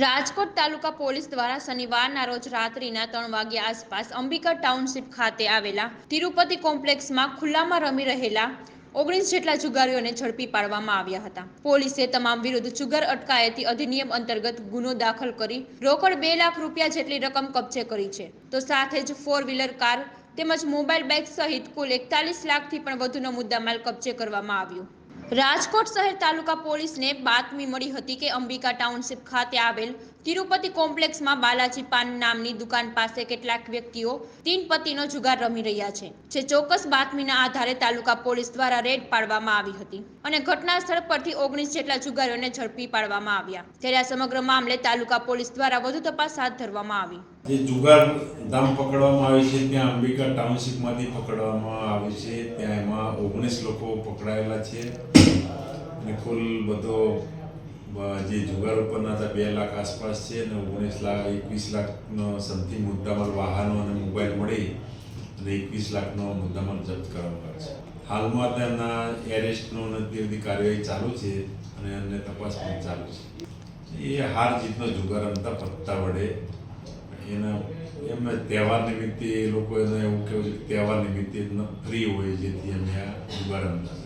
રાજકોટ તાલુકા police દ્વારા શનિવારના રોજ રાત્રિના ત્રણ વાગ્યા આસપાસ અંબિકા ટાઉનશીપ ખાતે આવેલા તિરુપતિ કોમ્પ્લેક્સમાં ખુલ્લામાં રમી રહેલા ઓગણીસ જેટલા જુગારીઓને ઝડપી પાડવામાં આવ્યા હતા. પોલીસે તમામ વિરુદ્ધ જુગાર અટકાયતી અધિનિયમ અંતર્ગત ગુનો દાખલ કરી રોકડ બે લાખ રૂપિયા જેટલી રકમ કબજે કરી છે. તો સાથે જ ફોર વ્હીલર કાર તેમજ મોબાઈલ બાઇક સહિત કુલ એકતાલીસ લાખથી પણ વધુનો મુદ્દામાલ કબજે કરવામાં આવ્યો. રાજકોટ શહેર તાલુકા પોલીસને બાતમી મળી હતી કે અંબિકા ટાઉનશીપ ખાતે આવેલ તિરુપતિ કોમ્પ્લેક્સમાં બાલાજી પાન નામની દુકાન પાસે કેટલાક વ્યક્તિઓ, તીન પતિનો જુગાર રમી રહ્યા છે, જે ચોક્કસ બાતમીના આધારે તાલુકા પોલીસ દ્વારા રેડ પાડવામાં આવી હતી અને ઘટના સ્થળ પરથી ઓગણીસ જેટલા જુગારીઓને ઝડપી પાડવામાં આવ્યા. ત્યારે આ સમગ્ર મામલે તાલુકા પોલીસ દ્વારા વધુ તપાસ હાથ ધરવામાં આવી. જે જુગાર ધામ પકડવામાં આવે છે, ત્યાં અંબિકા ટાઉનશીપમાંથી પકડવામાં આવે છે, ત્યાં એમાં ઓગણીસ લોકો પકડાયેલા છે. અને કુલ બધો જે જુગાર ઉપરના હતા, બે લાખ આસપાસ છે અને ઓગણીસ લાખ, એકવીસ લાખનો સમથિંગ મુદ્દામાલ વાહનો અને મોબાઈલ મળી અને એકવીસ લાખનો મુદ્દામાલ જપ્ત કરવામાં આવે છે. હાલમાં તેમના એરેસ્ટનો બધી કાર્યવાહી ચાલુ છે અને અન્ય તપાસ પણ ચાલુ છે. એ હાર જીતનો જુગાર રમતા પત્તા વડે એના એમને તહેવાર નિમિત્તે એ લોકો એને એવું કહેવું કે તહેવાર નિમિત્તે ફ્રી હોય જેથી અમે આ રમતા